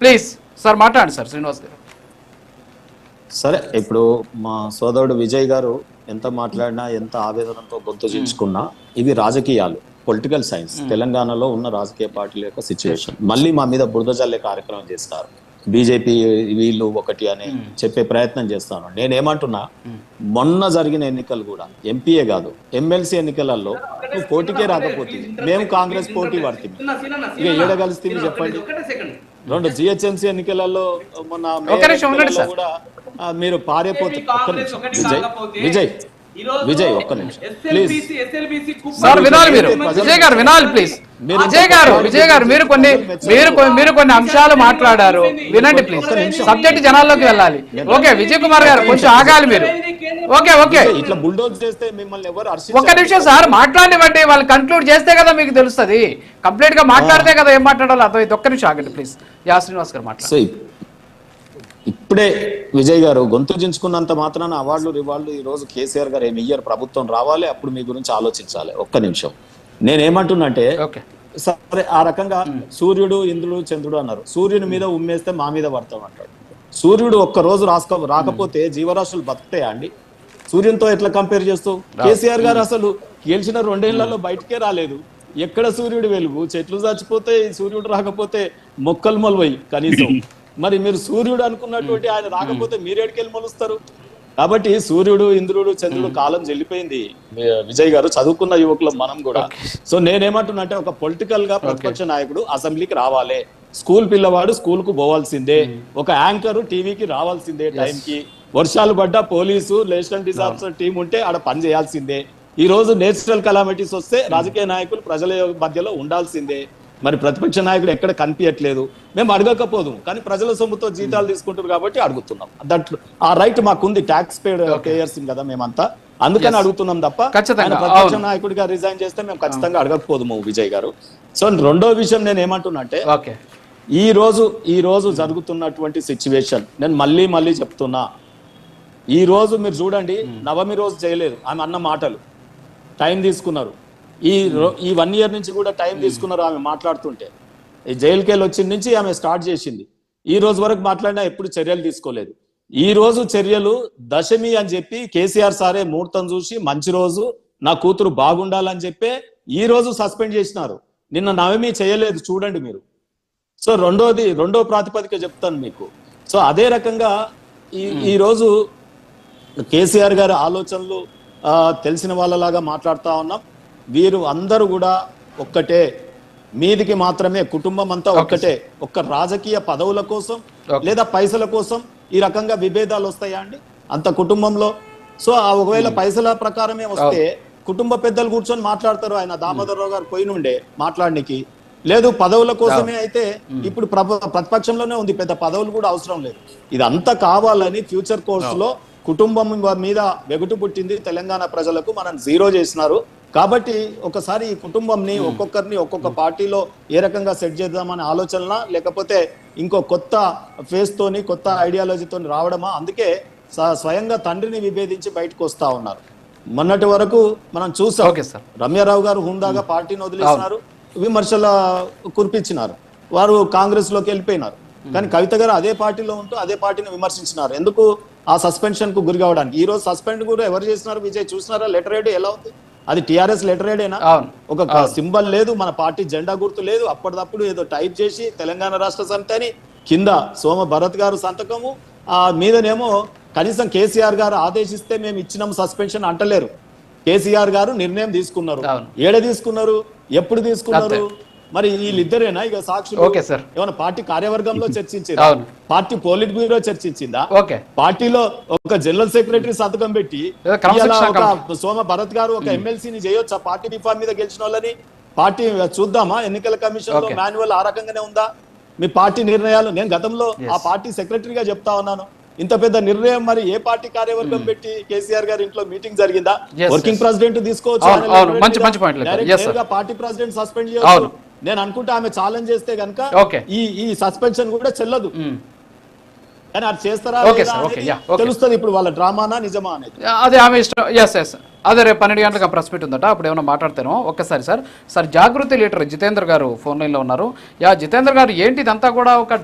Please sir మాట్లాడండి sir Srinivas గారు. సరే ఇప్పుడు మా సోదరుడు విజయ్ గారు ఎంత మాట్లాడినా ఎంత ఆవేదనతో గొంతు చించుకున్నా ఇవి రాజకీయాలు పొలిటికల్ సైన్స్ తెలంగాణలో ఉన్న రాజకీయ పార్టీల యొక్క సిచ్యువేషన్. మళ్ళీ మా మీద బురద జల్లే కార్యక్రమం చేస్తారు. బీజేపీ వీళ్ళు ఒకటి అని చెప్పే ప్రయత్నం చేస్తాను. నేనేమంటున్నా మొన్న జరిగిన ఎన్నికలు కూడా ఎంపీఏ కాదు ఎమ్మెల్సీ ఎన్నికలలో నువ్వు పోటీకే రాకపోతే మేము కాంగ్రెస్ పోటీ పడుతుంది. ఇక ఏడ కలిస్తే చెప్పండి. రెండు జిహెచ్ఎంసీ ఎన్నికలలో మొన్న కూడా మీరు పారేపోతే ఒక్క నిమిషం. విజయ్ విజయ్. విజయ్ ఒక్క నిమిషం. ప్లీజ్. సార్ వినాలి మీరు. విజయ్ గారు వినాలి ప్లీజ్. విజయ్ గారు విజయ్ గారు మీరు కొన్ని మీరు మీరు కొన్ని అంశాలు మాట్లాడారు. వినండి ప్లీజ్. సబ్జెక్ట్ జనాల్లోకి వెళ్ళాలి. ఓకే విజయ్ కుమార్ గారు కొంచెం ఆగాలి మీరు. Okay okay. ఇట్లా బుల్డోజ్ చేస్తే మిమ్మల్ని ఎవరు ఒక్క నిమిషం సార్ మాట్లాడివ్వండి. వాళ్ళు కన్క్లూడ్ చేస్తే కదా మీకు తెలుస్తుంది. కంప్లీట్గా మాట్లాడితే కదా ఏం మాట్లాడాలో అర్థమైంది. ఒక్క నిమిషం ఆగండి ప్లీజ్. యా శ్రీనివాస్ గారు మాట్లాడు. ఇప్పుడే విజయ్ గారు గొంతు చించుకున్నంత మాత్రాన అవార్డులు రివార్డులు ఈ రోజు కేసీఆర్ గారు ఏమి ఇయ్యరు. ప్రభుత్వం రావాలి అప్పుడు మీ గురించి ఆలోచించాలి. ఒక్క నిమిషం. నేనేమంటున్నంటే సరే ఆ రకంగా సూర్యుడు ఇంద్రుడు చంద్రుడు అన్నారు. సూర్యుని మీద ఉమ్మేస్తే మా మీద పడతాం అంటాడు. సూర్యుడు ఒక్క రోజు రాసుకో రాకపోతే జీవరాశులు బతుకుతాయా అండి? సూర్యునితో ఎట్లా కంపేర్ చేస్తూ కేసీఆర్ గారు అసలు గెలిచిన రెండేళ్ళలో బయటకే రాలేదు. ఎక్కడ సూర్యుడు వెలుగు? చెట్లు చచ్చిపోతే సూర్యుడు రాకపోతే మొక్కలు మొలవయి కనీసం మరి మీరు సూర్యుడు అనుకున్నటువంటి ఆయన రాకపోతే మీరేడికెళ్ళి మొలుస్తారు? కాబట్టి సూర్యుడు ఇంద్రుడు చంద్రుడు కాలం చెల్లిపోయింది. విజయ్ గారు చదువుకున్న యువకులం మనం కూడా. సో నేనేమంటున్నా అంటే ఒక పొలిటికల్గా ప్రతిపక్ష నాయకుడు అసెంబ్లీకి రావాలి. స్కూల్ పిల్లవాడు స్కూల్కు పోవాల్సిందే ఒక యాంకర్ టీవీకి రావాల్సిందే టైంకి. వర్షాలు పడ్డా పోలీసు నేషనల్ డిజాస్టర్ టీం ఉంటే ఆడ పని చేయాల్సిందే. ఈ రోజు నేచురల్ కలామిటీస్ వస్తే రాజకీయ నాయకులు ప్రజల మధ్యలో ఉండాల్సిందే. మరి ప్రతిపక్ష నాయకుడు ఎక్కడ కనిపించట్లేదు. మేము అడగకపోదు కానీ ప్రజల సొమ్ముతో జీతాలు తీసుకుంటారు కాబట్టి అడుగుతున్నాం. దట్ ఆ రైట్ మాకుంది ట్యాక్స్ పేడ్ పేయర్స్ కదా మేమంతా. అందుకని అడుగుతున్నాం తప్ప ప్రతిపక్ష. నాయకుడిగా రిజైన్ చేస్తే మేము ఖచ్చితంగా అడగకపోదుము విజయ్ గారు. సో రెండో విషయం నేను ఏమంటున్నా అంటే ఓకే ఈ రోజు ఈ రోజు జరుగుతున్నటువంటి సిచ్యువేషన్ నేను మళ్ళీ మళ్ళీ చెప్తున్నా. ఈ రోజు మీరు చూడండి నవమి రోజు చేయలేదు. ఆమె అన్న మాటలు. టైం తీసుకున్నారు. ఈ రో- ఈ వన్ ఇయర్ నుంచి కూడా టైం తీసుకున్నారు ఆమె మాట్లాడుతుంటే. ఈ జైలుకి వెళ్ళి వచ్చిన నుంచి ఆమె స్టార్ట్ చేసింది. ఈ రోజు వరకు మాట్లాడినా ఎప్పుడు చర్యలు తీసుకోలేదు. ఈ రోజు చర్యలు దశమి అని చెప్పి కేసీఆర్ సారే ముహూర్తం చూసి మంచి రోజు నా కూతురు బాగుండాలని చెప్పే ఈ రోజు సస్పెండ్ చేసినారు. నిన్న నవమి చేయలేదు చూడండి మీరు. సో రెండోది రెండో ప్రాతిపదిక చెప్తాను మీకు. సో అదే రకంగా ఈ ఈ రోజు కేసీఆర్ గారి ఆలోచనలు తెలిసిన వాళ్ళలాగా మాట్లాడుతా ఉన్నాం. వీరు అందరూ కూడా ఒక్కటే. మీదికి మాత్రమే కుటుంబం అంతా ఒక్కటే. ఒక్క రాజకీయ పదవుల కోసం. లేదా పైసల కోసం ఈ రకంగా విభేదాలు వస్తాయా అండి? అంత కుటుంబంలో. సో ఆ ఒకవేళ పైసల ప్రకారమే వస్తే కుటుంబ పెద్దలు కూర్చొని మాట్లాడతారు ఆయన. దామోదరరావు గారు పోయి నుండే మాట్లాడడానికి లేదు పదవుల కోసమే అయితే ఇప్పుడు ప్రతిపక్షంలోనే ఉంది. పెద్ద పదవులు కూడా అవసరం లేదు. ఇదంతా కావాలని ఫ్యూచర్ కోర్స్లో కుటుంబం మీద వెగుటు పుట్టింది తెలంగాణ ప్రజలకు. మనం జీరో చేసినారు. కాబట్టి ఒకసారి ఈ కుటుంబంని ఒక్కొక్కరిని ఒక్కొక్క పార్టీలో ఏ రకంగా సెట్ చేద్దామనే ఆలోచన లేకపోతే ఇంకో కొత్త ఫేస్ తోని కొత్త ఐడియాలజీతోని రావడమా? అందుకే స్వయంగా తండ్రిని విభేదించి బయటకు వస్తా ఉన్నారు. మొన్నటి వరకు మనం చూసాం. రమ్యారావు గారు హుందాగా పార్టీని వదిలేసినారు విమర్శల కురిపించినారు. వారు కాంగ్రెస్లోకి వెళ్ళిపోయినారు కానీ కవిత గారు అదే పార్టీలో ఉంటూ అదే పార్టీని విమర్శించినారు. ఎందుకు ఆ సస్పెన్షన్కు గురి కావడానికి ఈ రోజు సస్పెండ్ కూడా ఎవరు చేసినారు? విజయ్ చూసినారా? లెటర్ ఎలా ఉంది? అది టిఆర్ఎస్ లెటర్ హెడేనా అవును. ఒక సింబల్ లేదు మన పార్టీ జెండా గుర్తు లేదు అప్పటిదప్పుడు ఏదో టైప్ చేసి తెలంగాణ రాష్ట్ర సమితి అని కింద సోమ భరత్ గారు సంతకము ఆ మీదనేమో కనీసం కేసీఆర్ గారు ఆదేశిస్తే మేము ఇచ్చినాం సస్పెన్షన్ అంటలేరు. కేసీఆర్ గారు నిర్ణయం తీసుకున్నారు. ఏడ తీసుకున్నారు? ఎప్పుడు తీసుకున్నారు? మరి వీళ్ళిద్దరేనా? ఇక సాక్షులు ఓకే సార్. ఏమైనా పార్టీ కార్యవర్గంలో చర్చించారు అవును. పార్టీ పోలిట్ బ్యూరో చర్చించిందా? ఓకే. పార్టీలో ఒక జనరల్ సెక్రటరీ సంతకం పెట్టి సోమ భరత్ గారు ఒక ఎమ్మెల్సీని చేయొచ్చా? పార్టీ రిఫార్మ్ మీద గెలిచిన వాళ్ళని పార్టీ చూద్దామా? ఎన్నికల కమిషన్లో. మాన్యువల్ ఆ రకంగానే ఉందా? మీ పార్టీ నిర్ణయాలు నేను గతంలో ఆ పార్టీ సెక్రటరీగా చెప్తా ఉన్నాను. ఇంత పెద్ద నిర్ణయం మరి ఏ పార్టీ కార్యవర్గం పెట్టి కేసీఆర్ గారి ఇంట్లో మీటింగ్ జరిగిందా? వర్కింగ్. ప్రెసిడెంట్ తీసుకోవచ్చు పార్టీ ప్రెసిడెంట్ సస్పెండ్. చేయవచ్చు నేను అనుకుంటే ఆమె ఛాలెంజ్ చేస్తే గనుక Okay. ఈ ఈ సస్పెన్షన్ కూడా చెల్లదు. కానీ అది చేస్తారా. తెలుస్తుంది ఇప్పుడు వాళ్ళ డ్రామానా నిజమా అనేది అదే ఆమె ఇష్టం ఎస్ ఎస్ అదే రేపు పన్నెండు గంటలకు ప్రెస్ మీట్ ఉందట అప్పుడు ఏమైనా మాట్లాడతాను ఒక్కసారి sir sir Jagruthi leader Jitendra గారు ఫోన్ లైన్లో ఉన్నారు యా జితేంద్ర గారు ఏంటి ఇదంతా కూడా ఒక